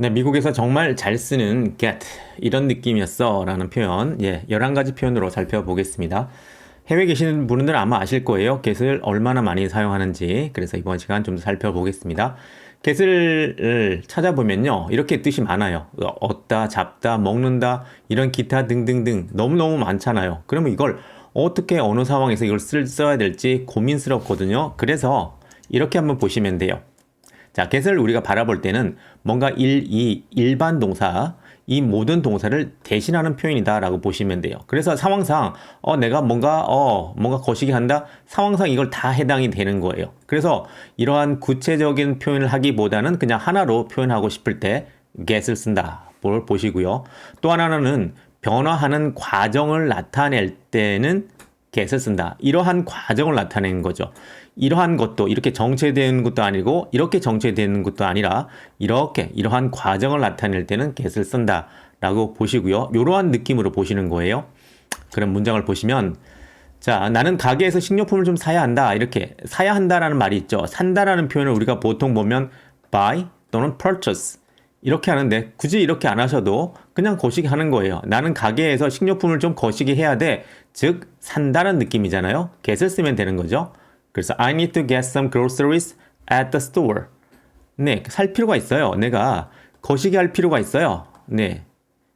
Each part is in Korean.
네, 미국에서 정말 잘 쓰는 get 이런 느낌이었어 라는 표현 예, 11가지 표현으로 살펴보겠습니다. 해외에 계시는 분들은 아마 아실 거예요. get을 얼마나 많이 사용하는지 그래서 이번 시간 좀더 살펴보겠습니다. get을 찾아보면요 이렇게 뜻이 많아요. 얻다, 잡다, 먹는다 이런 기타 등등등 너무너무 많잖아요. 그러면 이걸 어떻게 어느 상황에서 이걸 쓸, 써야 될지 고민스럽거든요. 그래서 이렇게 한번 보시면 돼요. 자, get을 우리가 바라볼 때는 뭔가 일, 이 일반 동사, 이 모든 동사를 대신하는 표현이다라고 보시면 돼요. 그래서 상황상 어 내가 뭔가 어 뭔가 거시기 한다 상황상 이걸 다 해당이 되는 거예요. 그래서 이러한 구체적인 표현을 하기보다는 그냥 하나로 표현하고 싶을 때 get을 쓴다. 뭘 보시고요. 또 하나는 변화하는 과정을 나타낼 때는 get을 쓴다. 이러한 과정을 나타내는 거죠. 이러한 것도 이렇게 정체되는 것도 아니고 이렇게 정체되는 것도 아니라 이렇게 이러한 과정을 나타낼 때는 get을 쓴다라고 보시고요. 이러한 느낌으로 보시는 거예요. 그런 문장을 보시면 자, 나는 가게에서 식료품을 좀 사야 한다. 이렇게 사야 한다라는 말이 있죠. 산다라는 표현을 우리가 보통 보면 buy 또는 purchase 이렇게 하는데 굳이 이렇게 안 하셔도 그냥 거시기 하는 거예요. 나는 가게에서 식료품을 좀 거시기 해야 돼. 즉 산다는 느낌이잖아요. get을 쓰면 되는 거죠. 그래서 I need to get some groceries at the store. 네, 살 필요가 있어요. 내가 거시기 할 필요가 있어요. 네.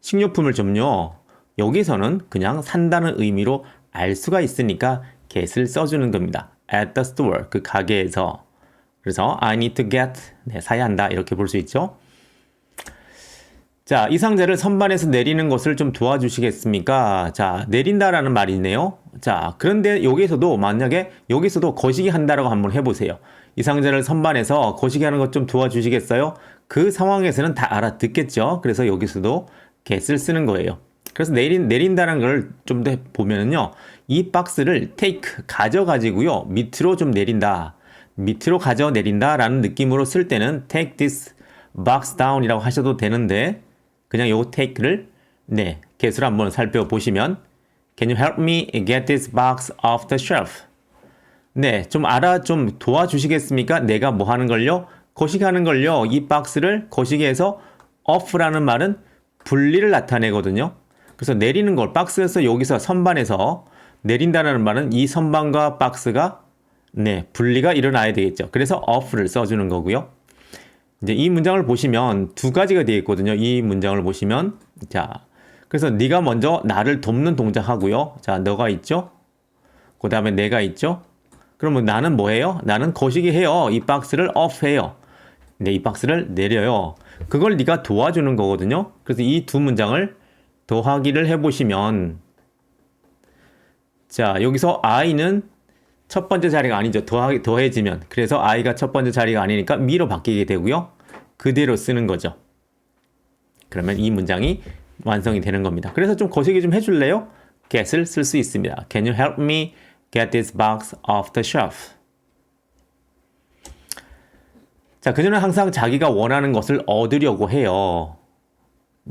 식료품을 좀요. 여기서는 그냥 산다는 의미로 알 수가 있으니까 get을 써주는 겁니다. at the store. 그 가게에서. 그래서 I need to get. 네, 사야 한다. 이렇게 볼 수 있죠. 자, 이 상자를 선반에서 내리는 것을 좀 도와주시겠습니까? 자, 내린다라는 말이네요. 자, 그런데 여기서도 만약에 여기서도 거시기 한다라고 한번 해보세요. 이 상자를 선반에서 거시기 하는 것 좀 도와주시겠어요? 그 상황에서는 다 알아듣겠죠. 그래서 여기서도 get을 쓰는 거예요. 그래서 내린, 내린다는 걸 좀 더 보면은요. 이 박스를 take, 가져가지고요. 밑으로 좀 내린다. 밑으로 가져 내린다 라는 느낌으로 쓸 때는 take this box down 이라고 하셔도 되는데 그냥 요 take를 네, get으로 한번 살펴보시면 Can you help me get this box off the shelf? 네, 좀 알아 좀 도와주시겠습니까? 내가 뭐 하는 걸요? 거시기 하는 걸요. 이 박스를 거시기해서 off라는 말은 분리를 나타내거든요. 그래서 내리는 걸 박스에서 여기서 선반에서 내린다는 말은 이 선반과 박스가 네, 분리가 일어나야 되겠죠. 그래서 off를 써 주는 거고요. 이제 이 문장을 보시면 두 가지가 되어 있거든요. 이 문장을 보시면 자, 그래서 네가 먼저 나를 돕는 동작하고요. 자, 너가 있죠? 그 다음에 내가 있죠? 그러면 나는 뭐해요? 나는 거시기 해요. 이 박스를 off 해요. 네, 이 박스를 내려요. 그걸 네가 도와주는 거거든요. 그래서 이 두 문장을 더하기를 해보시면 자, 여기서 I는 첫 번째 자리가 아니죠. 더하, 더해지면. 그래서 I가 첫 번째 자리가 아니니까 미로 바뀌게 되고요. 그대로 쓰는 거죠. 그러면 이 문장이 완성이 되는 겁니다. 그래서 좀 거시기 좀 해줄래요? get을 쓸 수 있습니다. Can you help me get this box off the shelf? 자, 그녀는 항상 자기가 원하는 것을 얻으려고 해요.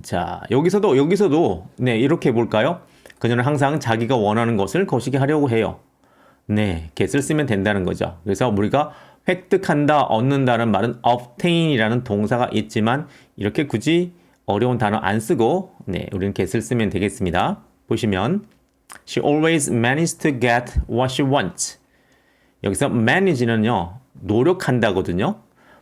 자, 여기서도, 여기서도, 네, 이렇게 볼까요? 그녀는 항상 자기가 원하는 것을 거시기 하려고 해요. 네, get을 쓰면 된다는 거죠. 그래서 우리가 획득한다, 얻는다는 말은 obtain이라는 동사가 있지만 이렇게 굳이 어려운 단어 안 쓰고 네, 우리는 get을 쓰면 되겠습니다. 보시면 She always manages to get what she wants. 여기서 manage는요, 노력한다거든요.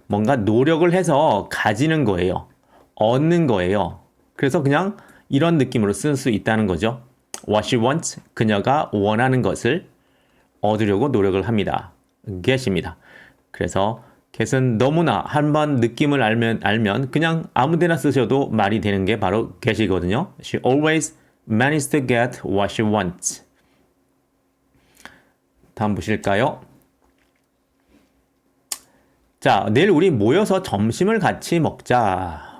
뭔가 노력을 해서 가지는 거예요. 얻는 거예요. 그래서 그냥 이런 느낌으로 쓸 수 있다는 거죠. What she wants, 그녀가 원하는 것을 얻으려고 노력을 합니다. get입니다. 그래서 get은 너무나 한번 느낌을 알면 알면 그냥 아무데나 쓰셔도 말이 되는 게 바로 get이거든요. She always manages to get what she wants. 다음 보실까요? 자, 내일 우리 모여서 점심을 같이 먹자.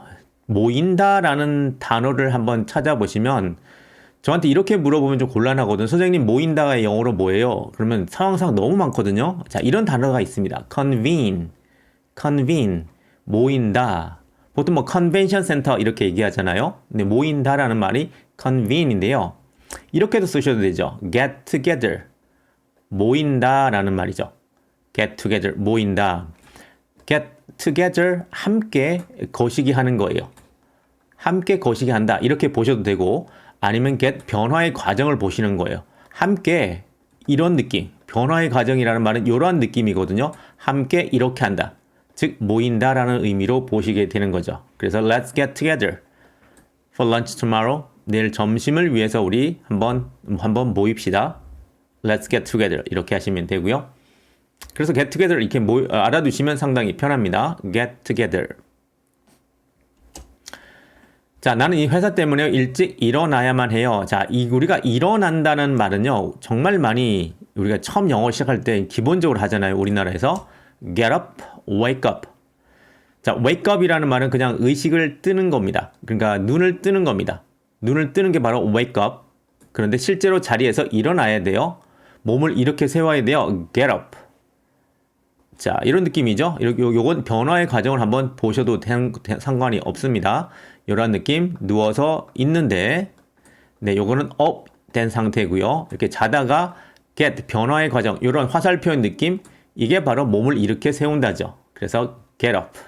모인다라는 단어를 한번 찾아보시면 저한테 이렇게 물어보면 좀 곤란하거든. 선생님 모인다가 영어로 뭐예요? 그러면 상황상 너무 많거든요. 자, 이런 단어가 있습니다. convene, convene, 모인다. 보통 뭐 convention center 이렇게 얘기하잖아요. 근데 모인다라는 말이 convene인데요. 이렇게도 쓰셔도 되죠. get together, 모인다라는 말이죠. get together, 모인다. get together 함께 거시기 하는 거예요. 함께 거시기 한다. 이렇게 보셔도 되고 아니면 get 변화의 과정을 보시는 거예요. 함께 이런 느낌. 변화의 과정이라는 말은 이러한 느낌이거든요. 함께 이렇게 한다. 즉 모인다라는 의미로 보시게 되는 거죠. 그래서 let's get together for lunch tomorrow. 내일 점심을 위해서 우리 한번 한번 모입시다. Let's get together 이렇게 하시면 되고요. 그래서 get together 이렇게 모, 알아두시면 상당히 편합니다. get together. 자, 나는 이 회사 때문에 일찍 일어나야만 해요. 자, 이 우리가 일어난다는 말은요. 정말 많이 우리가 처음 영어 시작할 때 기본적으로 하잖아요. 우리나라에서 get up, wake up. 자, wake up이라는 말은 그냥 의식을 뜨는 겁니다. 그러니까 눈을 뜨는 겁니다. 눈을 뜨는 게 바로 wake up. 그런데 실제로 자리에서 일어나야 돼요. 몸을 이렇게 세워야 돼요. get up. 자, 이런 느낌이죠. 요, 요, 요건 변화의 과정을 한번 보셔도 된, 상관이 없습니다. 이런 느낌, 누워서 있는데, 네, 요거는 up 된 상태고요. 이렇게 자다가 get, 변화의 과정, 이런 화살표 느낌, 이게 바로 몸을 이렇게 세운다죠. 그래서 get up.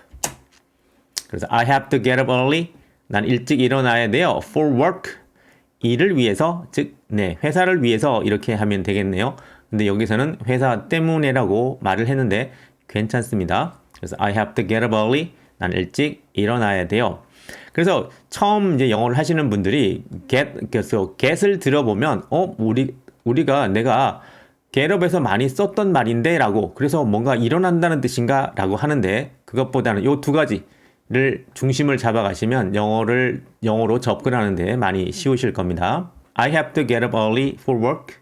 그래서 I have to get up early. 난 일찍 일어나야 돼요. for work. 일을 위해서, 즉, 네, 회사를 위해서 이렇게 하면 되겠네요. 근데 여기서는 회사 때문에라고 말을 했는데 괜찮습니다. 그래서 I have to get up early. 난 일찍 일어나야 돼요. 그래서 처음 이제 영어를 하시는 분들이 get, get을 들어보면, 어, 우리, 우리가 내가 getup에서 많이 썼던 말인데라고 그래서 뭔가 일어난다는 뜻인가 라고 하는데 그것보다는 요 두 가지를 중심을 잡아가시면 영어를 영어로 접근하는데 많이 쉬우실 겁니다. I have to get up early for work.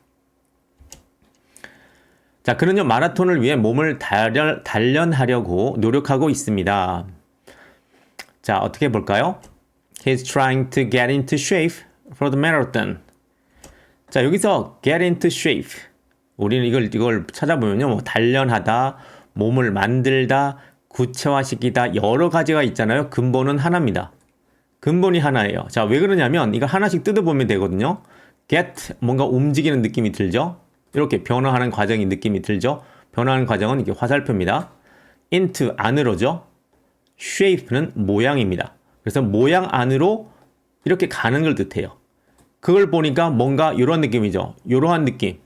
자, 그는요 마라톤을 위해 몸을 단련, 단련하려고 노력하고 있습니다. 자, 어떻게 볼까요? He's trying to get into shape for the marathon. 자, 여기서 get into shape. 우리는 이걸 이걸 찾아보면요, 뭐 단련하다, 몸을 만들다, 구체화시키다 여러 가지가 있잖아요. 근본은 하나입니다. 근본이 하나예요. 자, 왜 그러냐면 이거 하나씩 뜯어보면 되거든요. get 뭔가 움직이는 느낌이 들죠. 이렇게 변화하는 과정이 느낌이 들죠. 변화하는 과정은 이게 화살표입니다. into 안으로죠. Shape는 모양입니다. 그래서 모양 안으로 이렇게 가는 걸 뜻해요. 그걸 보니까 뭔가 이런 느낌이죠. 이러한 느낌.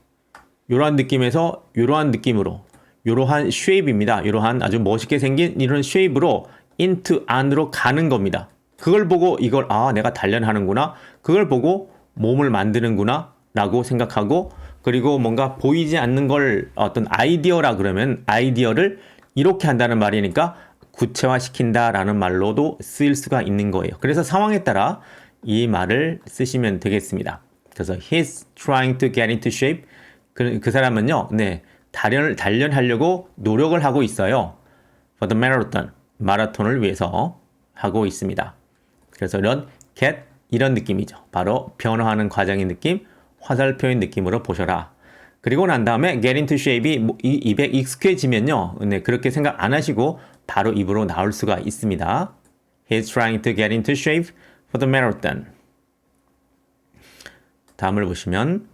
이러한 느낌에서 이러한 느낌으로 이러한 쉐입입니다. 이러한 아주 멋있게 생긴 이런 쉐입으로 into 안으로 가는 겁니다. 그걸 보고 이걸 아 내가 단련하는구나. 그걸 보고 몸을 만드는구나 라고 생각하고 그리고 뭔가 보이지 않는 걸 어떤 아이디어라 그러면 아이디어를 이렇게 한다는 말이니까 구체화시킨다라는 말로도 쓰일 수가 있는 거예요. 그래서 상황에 따라 이 말을 쓰시면 되겠습니다. 그래서 he's trying to get into shape. 그, 그 사람은요, 네, 단련을 단련하려고 노력을 하고 있어요. For the marathon, 마라톤을 위해서 하고 있습니다. 그래서 이런 get 이런 느낌이죠. 바로 변화하는 과정의 느낌, 화살표의 느낌으로 보셔라. 그리고 난 다음에 get into shape이 입에 익숙해지면요, 네, 그렇게 생각 안 하시고 바로 입으로 나올 수가 있습니다. He's trying to get into shape for the marathon. 다음을 보시면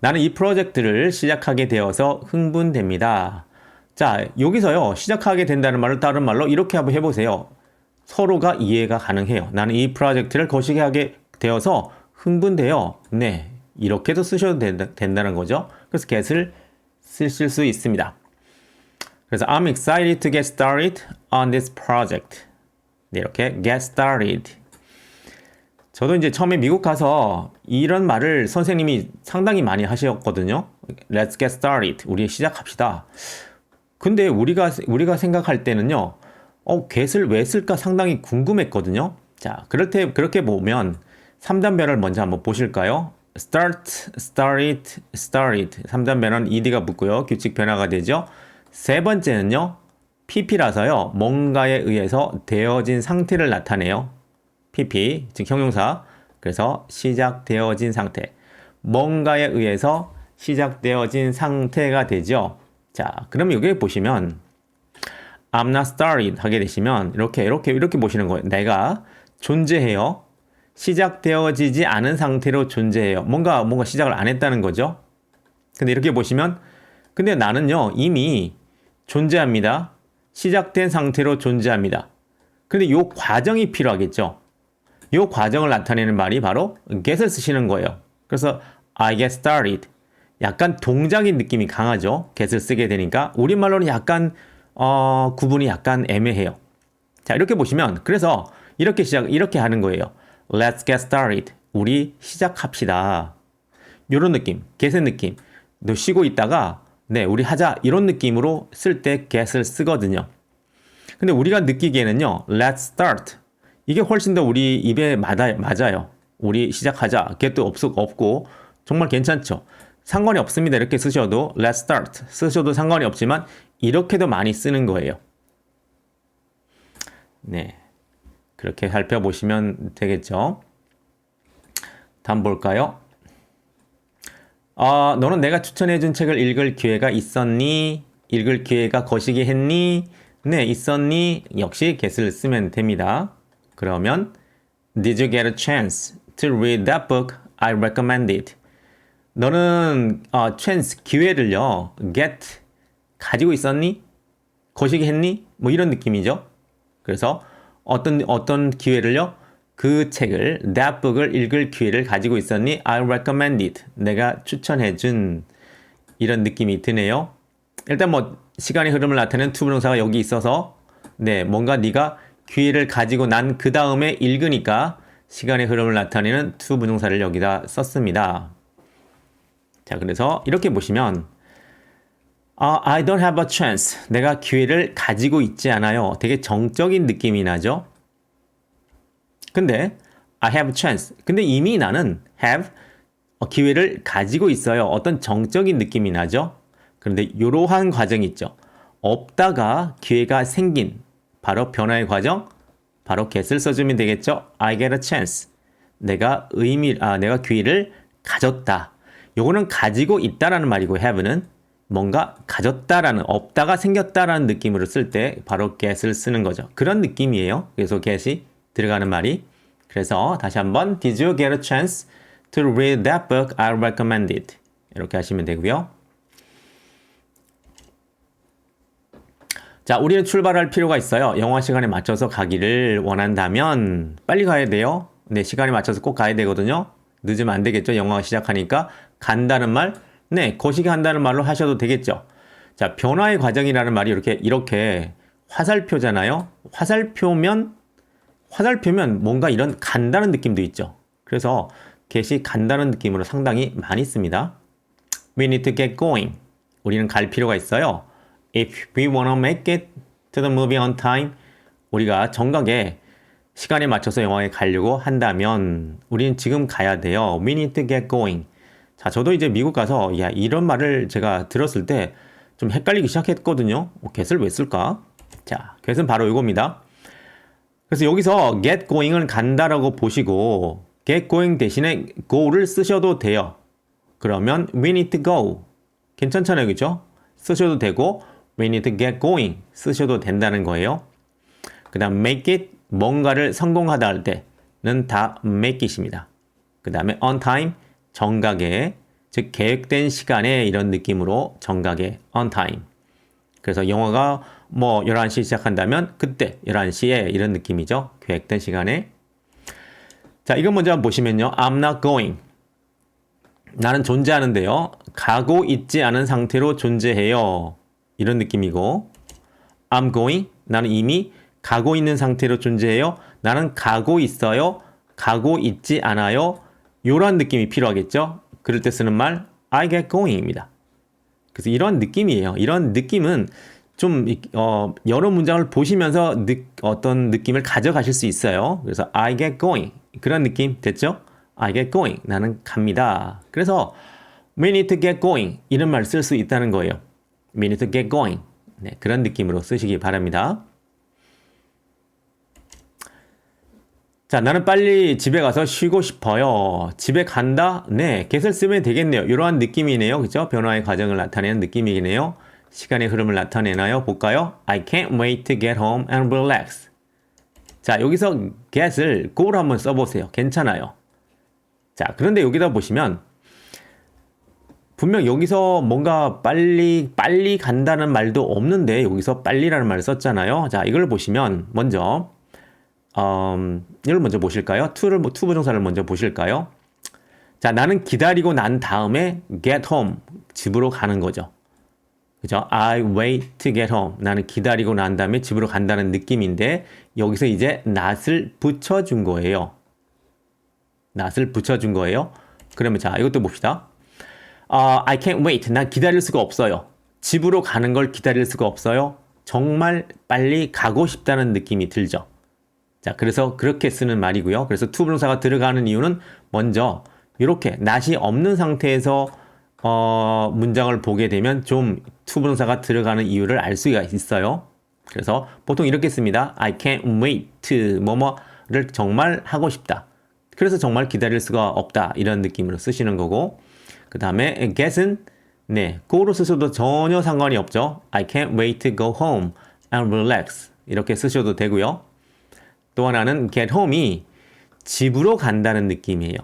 나는 이 프로젝트를 시작하게 되어서 흥분됩니다. 자, 여기서요. 시작하게 된다는 말을 다른 말로 이렇게 한번 해보세요. 서로가 이해가 가능해요. 나는 이 프로젝트를 거시게 하게 되어서 흥분돼요. 네. 이렇게도 쓰셔도 된다, 된다는 거죠. 그래서 get을 쓰실 수 있습니다. 그래서 I'm excited to get started on this project. 네, 이렇게 get started. 저도 이제 처음에 미국 가서 이런 말을 선생님이 상당히 많이 하셨거든요. Let's get started. 우리 시작합시다. 근데 우리가 우리가 생각할 때는요. 어, get을 왜 쓸까 상당히 궁금했거든요. 자, 그럴 때 그렇게 보면 3단변을 먼저 한번 보실까요? start, started, started. 3단변은 ed가 붙고요. 규칙 변화가 되죠. 세 번째는요. pp라서요. 뭔가에 의해서 되어진 상태를 나타내요. pp, 즉 형용사. 그래서 시작되어진 상태. 뭔가에 의해서 시작되어진 상태가 되죠. 자, 그럼 여기 보시면 I'm not started 하게 되시면 이렇게 이렇게 이렇게 보시는 거예요. 내가 존재해요. 시작되어지지 않은 상태로 존재해요. 뭔가 뭔가 시작을 안 했다는 거죠. 근데 이렇게 보시면 근데 나는요 이미 존재합니다. 시작된 상태로 존재합니다. 근데 요 과정이 필요하겠죠. 요 과정을 나타내는 말이 바로 get을 쓰시는 거예요. 그래서 I get started. 약간 동작인 느낌이 강하죠. get을 쓰게 되니까 우리말로는 약간 어, 구분이 약간 애매해요. 자, 이렇게 보시면 그래서 이렇게 시작 이렇게 하는 거예요. Let's get started. 우리 시작합시다. 요런 느낌, get의 느낌. 너 쉬고 있다가 네, 우리 하자 이런 느낌으로 쓸 때 get을 쓰거든요. 근데 우리가 느끼기에는요. Let's start. 이게 훨씬 더 우리 입에 맞아, 맞아요. 우리 시작하자. get도 없, 없고 정말 괜찮죠. 상관이 없습니다. 이렇게 쓰셔도 let's start 쓰셔도 상관이 없지만 이렇게도 많이 쓰는 거예요. 네. 그렇게 살펴보시면 되겠죠. 다음 볼까요? 아, 너는 내가 추천해준 책을 읽을 기회가 있었니? 읽을 기회가 거시기 했니? 네, 있었니? 역시 get을 쓰면 됩니다. 그러면 Did you get a chance to read that book I recommended? 너는 어, chance 기회를요 get 가지고 있었니? 거시기 했니? 뭐 이런 느낌이죠. 그래서 어떤 어떤 기회를요 그 책을 that book을 읽을 기회를 가지고 있었니? I recommended 내가 추천해준 이런 느낌이 드네요. 일단 뭐 시간의 흐름을 나타내는 투부정사가 여기 있어서 네 뭔가 네가 기회를 가지고 난 그 다음에 읽으니까 시간의 흐름을 나타내는 투부정사를 여기다 썼습니다. 자, 그래서 이렇게 보시면 아, I don't have a chance. 내가 기회를 가지고 있지 않아요. 되게 정적인 느낌이 나죠? 근데 I have chance. 근데 이미 나는 have 기회를 가지고 있어요. 어떤 정적인 느낌이 나죠? 그런데 이러한 과정이 있죠. 없다가 기회가 생긴 바로 변화의 과정, 바로 get을 써주면 되겠죠. I get a chance. 내가 의미, 아, 내가 기회를 가졌다. 요거는 가지고 있다라는 말이고 have는 뭔가 가졌다라는 없다가 생겼다라는 느낌으로 쓸 때 바로 get을 쓰는 거죠. 그런 느낌이에요. 그래서 get이 들어가는 말이. 그래서 다시 한번 Did you get a chance to read that book I recommended? 이렇게 하시면 되고요. 자, 우리는 출발할 필요가 있어요. 영화 시간에 맞춰서 가기를 원한다면 빨리 가야 돼요. 네, 시간에 맞춰서 꼭 가야 되거든요. 늦으면 안 되겠죠. 영화가 시작하니까 간다는 말, 네, 거시기 한다는 말로 하셔도 되겠죠. 자, 변화의 과정이라는 말이 이렇게 이렇게 화살표잖아요. 화살표면 화살표면 뭔가 이런 간다는 느낌도 있죠. 그래서 get이 간다는 느낌으로 상당히 많이 씁니다. We need to get going. 우리는 갈 필요가 있어요. If we wanna make it to the movie on time, 우리가 정각에 시간에 맞춰서 영화에 가려고 한다면 우리는 지금 가야 돼요. We need to get going. 자, 저도 이제 미국 가서 야 이런 말을 제가 들었을 때 좀 헷갈리기 시작했거든요. 어, get을 왜 쓸까? 자, get은 바로 이겁니다. 그래서 여기서 get going을 간다라고 보시고 get going 대신에 go를 쓰셔도 돼요. 그러면 we need to go. 괜찮잖아요. 그죠? 쓰셔도 되고 we need to get going 쓰셔도 된다는 거예요. 그 다음 make it 뭔가를 성공하다 할 때는 다 make it입니다. 그 다음에 on time 정각에 즉 계획된 시간에 이런 느낌으로 정각에 on time. 그래서 영화가 뭐 11시 시작한다면 그때 11시에 이런 느낌이죠. 계획된 시간에. 자, 이거 먼저 한번 보시면요. I'm not going. 나는 존재하는데요. 가고 있지 않은 상태로 존재해요. 이런 느낌이고 I'm going. 나는 이미 가고 있는 상태로 존재해요. 나는 가고 있어요. 가고 있지 않아요. 요런 느낌이 필요하겠죠. 그럴 때 쓰는 말 I get going입니다. 그래서 이런 느낌이에요. 이런 느낌은 좀 어, 여러 문장을 보시면서 느, 어떤 느낌을 가져가실 수 있어요. 그래서 I get going 그런 느낌 됐죠? I get going 나는 갑니다. 그래서 we need to get going 이런 말 쓸 수 있다는 거예요. we need to get going 네, 그런 느낌으로 쓰시기 바랍니다. 자, 나는 빨리 집에 가서 쉬고 싶어요. 집에 간다? 네, get을 쓰면 되겠네요. 이러한 느낌이네요. 그죠? 변화의 과정을 나타내는 느낌이네요. 시간의 흐름을 나타내나요? 볼까요? I can't wait to get home and relax. 자, 여기서 get을 go를 한번 써보세요. 괜찮아요. 자, 그런데 여기다 보시면 분명 여기서 뭔가 빨리 빨리 간다는 말도 없는데 여기서 빨리라는 말을 썼잖아요. 자, 이걸 보시면 먼저 음, 이걸 먼저 보실까요? to를 to 부정사를 먼저 보실까요? 자, 나는 기다리고 난 다음에 get home 집으로 가는 거죠. 그죠? I wait to get home. 나는 기다리고 난 다음에 집으로 간다는 느낌인데 여기서 이제 not을 붙여준 거예요. not을 붙여준 거예요. 그러면 자, 이것도 봅시다. 어, I can't wait. 난 기다릴 수가 없어요. 집으로 가는 걸 기다릴 수가 없어요. 정말 빨리 가고 싶다는 느낌이 들죠. 자, 그래서 그렇게 쓰는 말이고요. 그래서 to 부정사가 들어가는 이유는 먼저 이렇게 낫이 없는 상태에서 어, 문장을 보게 되면 좀 to 부정사가 들어가는 이유를 알 수가 있어요. 그래서 보통 이렇게 씁니다. I can't wait 뭐뭐를 정말 하고 싶다. 그래서 정말 기다릴 수가 없다. 이런 느낌으로 쓰시는 거고 그 다음에 get은 네, go로 쓰셔도 전혀 상관이 없죠. I can't wait to go home and relax. 이렇게 쓰셔도 되고요. 또 하나는 get home이 집으로 간다는 느낌이에요.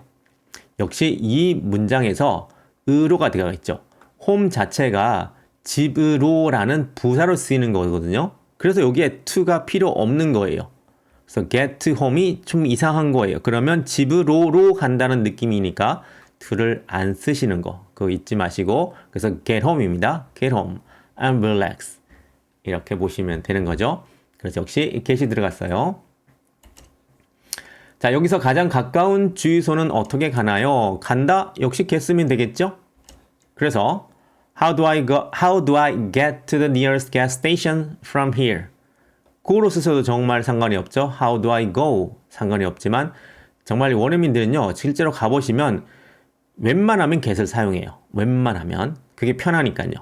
역시 이 문장에서 으로가 들어가 있죠. home 자체가 집으로라는 부사로 쓰이는 거거든요. 그래서 여기에 to가 필요 없는 거예요. 그래서 get home이 좀 이상한 거예요. 그러면 집으로로 간다는 느낌이니까 to를 안 쓰시는 거. 그거 잊지 마시고 그래서 get home입니다. get home and relax 이렇게 보시면 되는 거죠. 그래서 역시 get이 들어갔어요. 자, 여기서 가장 가까운 주유소는 어떻게 가나요? 간다? 역시 get 쓰면 되겠죠? 그래서 how do I go how do I get to the nearest gas station from here? go로 쓰셔도 정말 상관이 없죠. how do I go? 상관이 없지만 정말 원어민들은요. 실제로 가 보시면 웬만하면 get을 사용해요. 웬만하면 그게 편하니까요.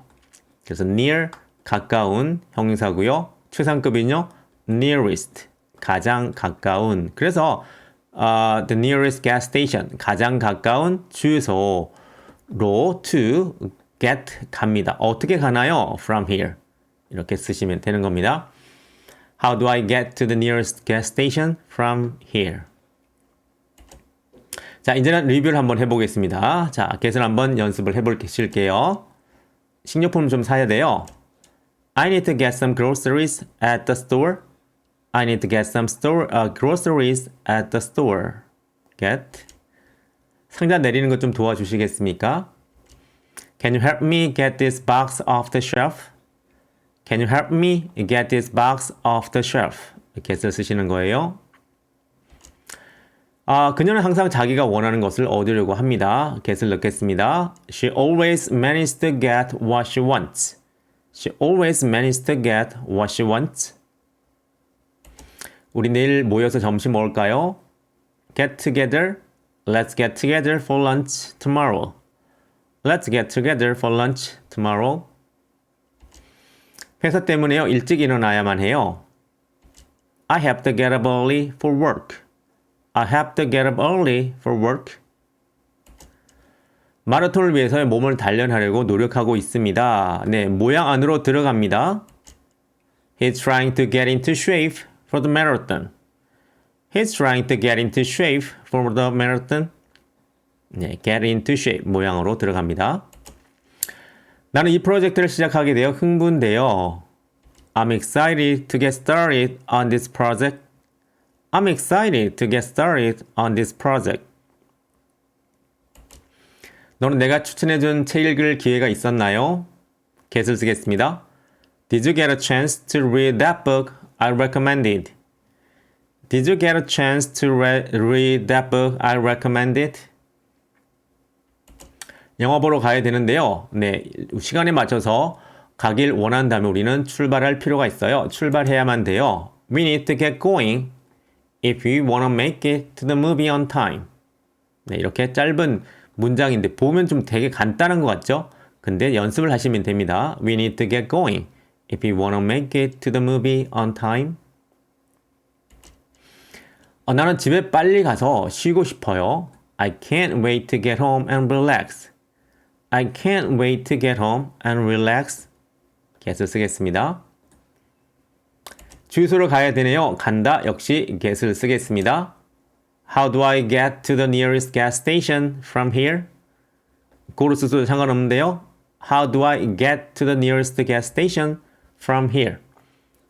그래서 near 가까운 형용사고요. 최상급은요. nearest 가장 가까운. 그래서 uh, the nearest gas station 가장 가까운 주유소로 to get 갑니다. 어떻게 가나요? From here 이렇게 쓰시면 되는 겁니다. How do I get to the nearest gas station from here? 자, 이제는 리뷰를 한번 해보겠습니다. 자, get을 한번 연습을 해볼게요. 식료품 좀 사야 돼요. I need to get some groceries at the store. I need to get some store uh, groceries at the store. Get. 상자 내리는 것 좀 도와주시겠습니까? Can you help me get this box off the shelf? Can you help me get this box off the shelf? 이렇게 쓰시는 거예요. 아, 그녀는 항상 자기가 원하는 것을 얻으려고 합니다. get을 넣겠습니다. She always manages to get what she wants. She always manages to get what she wants. 우리 내일 모여서 점심 먹을까요? Get together. Let's get together for lunch tomorrow. Let's get together for lunch tomorrow. 회사 때문에요. 일찍 일어나야만 해요. I have to get up early for work. I have to get up early for work. 마라톤을 위해서 몸을 단련하려고 노력하고 있습니다. 네, 모양 안으로 들어갑니다. He's trying to get into shape for the marathon. He's trying to get into shape for the marathon. 네, get into shape 모양으로 들어갑니다. 나는 이 프로젝트를 시작하게 되어 흥분돼요. I'm excited to get started on this project. I'm excited to get started on this project. 너는 내가 추천해준 책 읽을 기회가 있었나요? get을 쓰겠습니다. Did you get a chance to read that book I recommended? Did you get a chance to re- read that book I recommended? 영화 보러 가야 되는데요. 네, 시간에 맞춰서 가길 원한다면 우리는 출발할 필요가 있어요. 출발해야만 돼요. We need to get going if we wanna make it to the movie on time. 네, 이렇게 짧은 문장인데 보면 좀 되게 간단한 것 같죠? 근데 연습을 하시면 됩니다. We need to get going if we wanna make it to the movie on time. 어, 나는 집에 빨리 가서 쉬고 싶어요. I can't wait to get home and relax. I can't wait to get home and relax. get을 쓰겠습니다. 주유소로 가야 되네요. 간다 역시 get을 쓰겠습니다. How do I get to the nearest gas station from here? 고로 쓰셔도 상관없는데요. How do I get to the nearest gas station From here?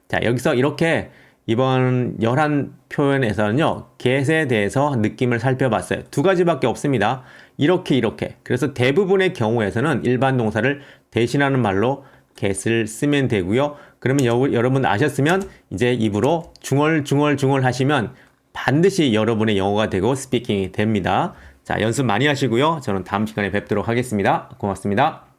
자, 여기서 이렇게 이번 열한 표현에서는요, get에 대해서 느낌을 살펴봤어요. 두 가지밖에 없습니다. 이렇게, 이렇게. 그래서 대부분의 경우에서는 일반 동사를 대신하는 말로 get을 쓰면 되고요. 그러면 여, 여러분 아셨으면 이제 입으로 중얼 중얼 중얼 하시면 반드시 여러분의 영어가 되고 스피킹이 됩니다. 자, 연습 많이 하시고요. 저는 다음 시간에 뵙도록 하겠습니다. 고맙습니다.